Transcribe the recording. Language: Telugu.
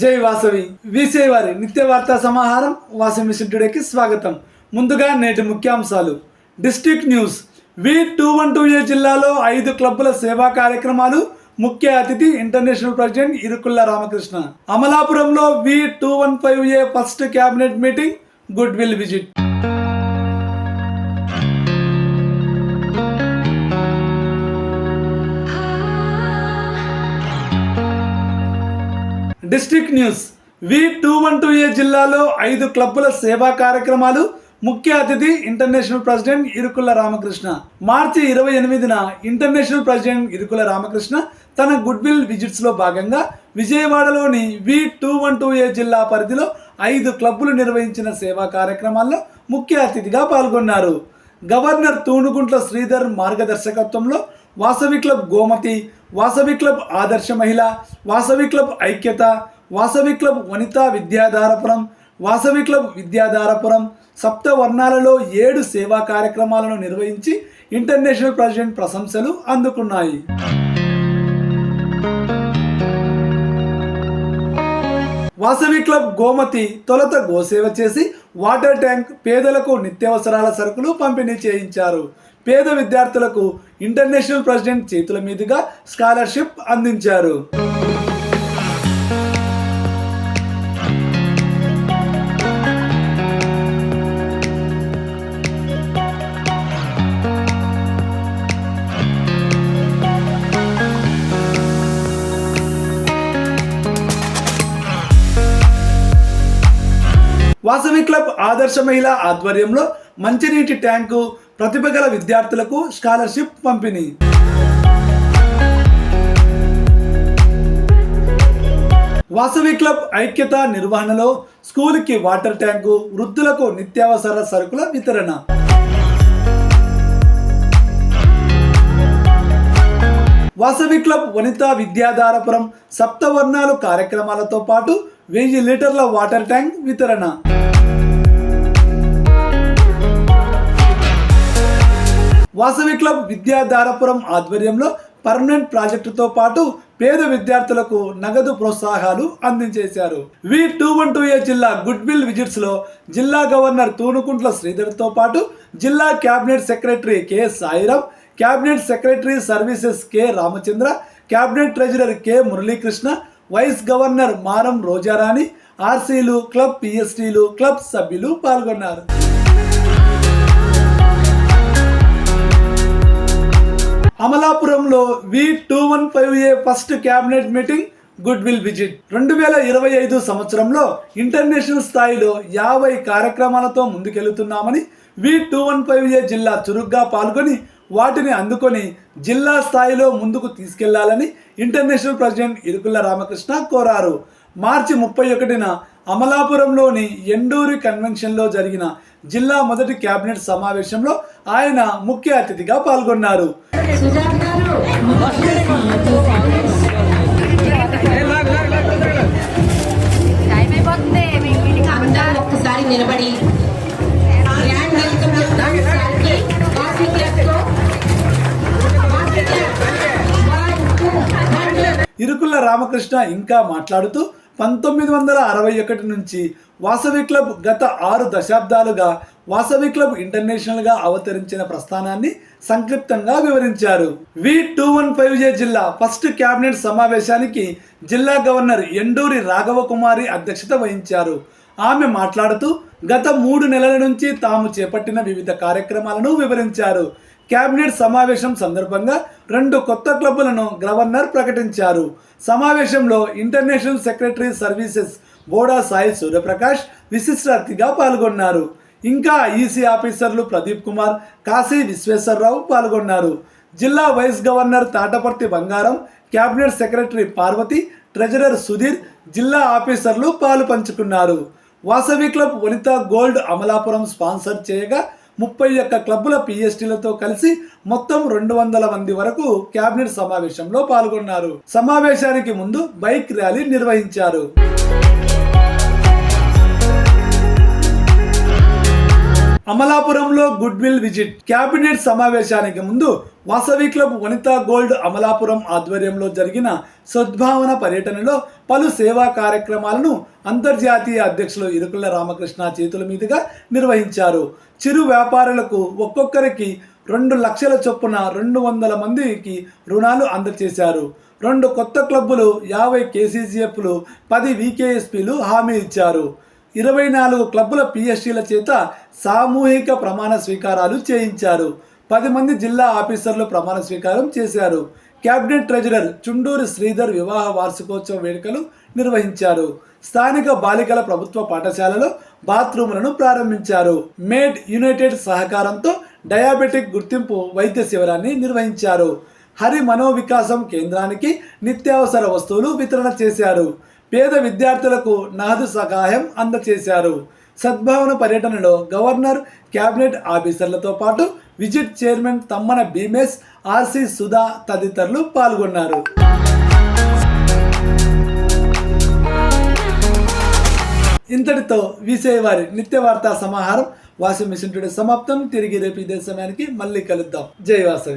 జై వాసవి. వీసే వారి నిత్య వార్తా సమాహారం వాసవి మిషన్ టుడేకి స్వాగతం. ముందుగా నేటి ముఖ్యాంశాలు. District news. V two one two A జిల్లాలో ఐదు క్లబ్బుల సేవా కార్యక్రమాలు ముఖ్య అతిథి ఇంటర్నేషనల్ ప్రెసిడెంట్ ఇరుకుల్ల రామకృష్ణ. అమలాపురంలో V two one five A first cabinet meeting goodwill visit. District news. V two one two A జిల్లాలో ఐదు క్లబ్బుల సేవా కార్యక్రమాలు. ముఖ్య అతిథి ఇంటర్నేషనల్ ప్రెసిడెంట్ ఇరుకుల రామకృష్ణ. మార్చి ఇరవై ఎనిమిదిన ఇంటర్నేషనల్ ప్రెసిడెంట్ ఇరుకుల రామకృష్ణ తన గుడ్ విల్ విజిట్స్లో భాగంగా విజయవాడలోని V two one two A జిల్లా పరిధిలో ఐదు క్లబ్బులు నిర్వహించిన సేవా కార్యక్రమాల్లో ముఖ్య అతిథిగా పాల్గొన్నారు. Governor Tunuguntla Sridhar మార్గదర్శకత్వంలో Vasavi club Gomathi Vasavi club Adarsha Mahila Vasavi club Aikyata Vasavi club Vanitha Vidyadharapuram Vasavi club Vidyadharapuram సప్త వర్ణాలలో ఏడు సేవా కార్యక్రమాలను నిర్వహించి ఇంటర్నేషనల్ ప్రెసిడెంట్ ప్రశంసలు అందుకున్నాయి. వాసవి క్లబ్ గోమతి తొలుత గోసేవ చేసి వాటర్ ట్యాంక్ పేదలకు నిత్యావసరాల సరుకులు పంపిణీ చేయించారు. పేద విద్యార్థులకు ఇంటర్నేషనల్ ప్రెసిడెంట్ చేతుల మీదుగా స్కాలర్షిప్ అందించారు. వాసవి క్లబ్ ఆదర్శ మహిళ ఆధ్వర్యంలో మంచినీటి ట్యాంకు ప్రతిభ గల విద్యార్థులకు స్కాలర్షిప్ పంపిణీ. వాసవి క్లబ్ ఐక్యత నిర్వహణలో స్కూల్కి వాటర్ ట్యాంకు వృద్ధులకు నిత్యావసర సరుకుల వితరణ. వాసవి క్లబ్ వనితా విద్యాధారపురం సప్తవర్ణాలు కార్యక్రమాలతో పాటు వెయ్యి లీటర్ల వాటర్ ట్యాంక్ వితరణ. వాసవి క్లబ్ విద్యాధారపురం ఆధ్వర్యంలో పర్మనెంట్ ప్రాజెక్టుతో పాటు పేద విద్యార్థులకు నగదు ప్రోత్సాహాలు అందించేశారు. V two one two A జిల్లా గుడ్ విల్ విజిట్స్లో జిల్లా గవర్నర్ తూనుకుంట్ల శ్రీధర్తో పాటు జిల్లా cabinet secretary K Sairam cabinet secretary services K Ramachandra cabinet treasurer K Muralikrishna vice governor Maram Rojarani ఆర్సీలు club పిఎస్టీలు క్లబ్ సభ్యులు పాల్గొన్నారు. అమలాపురంలో V two one five A first cabinet meeting goodwill visit. రెండు వేల ఇరవై ఐదు సంవత్సరంలో ఇంటర్నేషనల్ స్థాయిలో యాభై కార్యక్రమాలతో ముందుకెళ్తున్నామని V two one five A జిల్లా చురుగ్గా పాల్గొని వాటిని అందుకొని జిల్లా స్థాయిలో ముందుకు తీసుకెళ్ళాలని ఇంటర్నేషనల్ ప్రెసిడెంట్ ఇరుకుల రామకృష్ణ కోరారు. మార్చి ముప్పై ఒకటిన అమలాపురంలోని ఎండూరి కన్వెన్షన్లో జరిగిన జిల్లా మొదటి కేబినెట్ సమావేశంలో ఆయన ముఖ్య అతిథిగా పాల్గొన్నారు. ఒక్కసారి నిలబడి. ఇరుకుల రామకృష్ణ ఇంకా మాట్లాడుతూ పంతొమ్మిది వందల అరవై ఒకటి నుంచి వాసవి క్లబ్ గత ఆరు దశాబ్దాలుగా వాసవి క్లబ్ ఇంటర్నేషనల్గా అవతరించిన ప్రస్థానాన్ని సంక్షిప్తంగా వివరించారు. V two one five J జిల్లా ఫస్ట్ కేబినెట్ సమావేశానికి జిల్లా గవర్నర్ ఎండూరి రాఘవ కుమారి అధ్యక్షత వహించారు. ఆమె మాట్లాడుతూ గత మూడు నెలల నుంచి తాము చేపట్టిన వివిధ కార్యక్రమాలను వివరించారు. కేబినెట్ సమావేశం సందర్భంగా రెండు కొత్త క్లబ్బులను గవర్నర్ ప్రకటించారు. సమావేశంలో international secretary services Boda Sai Suryaprakash విశిష్ట అతిథిగా పాల్గొన్నారు. ఇంకా ఈసీ ఆఫీసర్లు ప్రదీప్ కుమార్ కాశీ విశ్వేశ్వరరావు పాల్గొన్నారు. జిల్లా vice governor Tataparthi Bangaram cabinet secretary Parvathi treasurer Sudheer జిల్లా ఆఫీసర్లు పాలు పంచుకున్నారు. Vasavi club Vanitha gold Amalapuram sponsor చేయగా ముప్పై ఒక్క క్లబ్బుల పిఎస్టీలతో కలిసి మొత్తం రెండు వందల మంది వరకు కేబినెట్ సమావేశంలో పాల్గొన్నారు. సమావేశానికి ముందు బైక్ ర్యాలీ నిర్వహించారు. అమలాపురంలో గుడ్ విల్ విజిట్. కేబినెట్ సమావేశానికి ముందు వాసవి క్లబ్ వనితా గోల్డ్ అమలాపురం ఆధ్వర్యంలో జరిగిన సద్భావన పర్యటనలో పలు సేవా కార్యక్రమాలను అంతర్జాతీయ అధ్యక్షులు ఇరుకుల రామకృష్ణ చేతుల మీదుగా నిర్వహించారు. చిరు వ్యాపారులకు ఒక్కొక్కరికి రెండు లక్షల చొప్పున రెండు వందల మందికి రుణాలు అందజేశారు. రెండు కొత్త క్లబ్బులు యాభై కేసీజీఎఫ్లు పది వికేఎస్పీలు హామీ ఇచ్చారు. ఇరవై నాలుగు క్లబ్బుల పిఎస్సీల చేత సామూహిక ప్రమాణ స్వీకారాలు చేయించారు. పది మంది జిల్లా ఆఫీసర్లు ప్రమాణ స్వీకారం చేశారు. క్యాబినెట్ ట్రెజరర్ చుండూరు శ్రీధర్ వివాహ వార్షికోత్సవ వేడుకలు నిర్వహించారు. స్థానిక బాలికల ప్రభుత్వ పాఠశాలలో బాత్రూములను ప్రారంభించారు. మేడ్ యునైటెడ్ సహకారంతో డయాబెటిక్ గుర్తింపు వైద్య శిబిరాన్ని నిర్వహించారు. హరి మనోవికాసం కేంద్రానికి నిత్యావసర వస్తువులు వితరణ చేశారు. పేద విద్యార్థులకు నహదు సహాయం అందచేశారు. సద్భావన పర్యటనలో గవర్నర్ కేబినెట్ ఆఫీసర్లతో పాటు visit chairman Tammana Bheemesh RC Sudha తదితరులు పాల్గొన్నారు. ఇంతటితో విసేవారి నిత్య వార్తా సమాహారం వాషింగ్ మిషన్ టుడే సమాప్తం. తిరిగి రేపు ఇదే సమయానికి మళ్ళీ కలుద్దాం. జై వాసవి.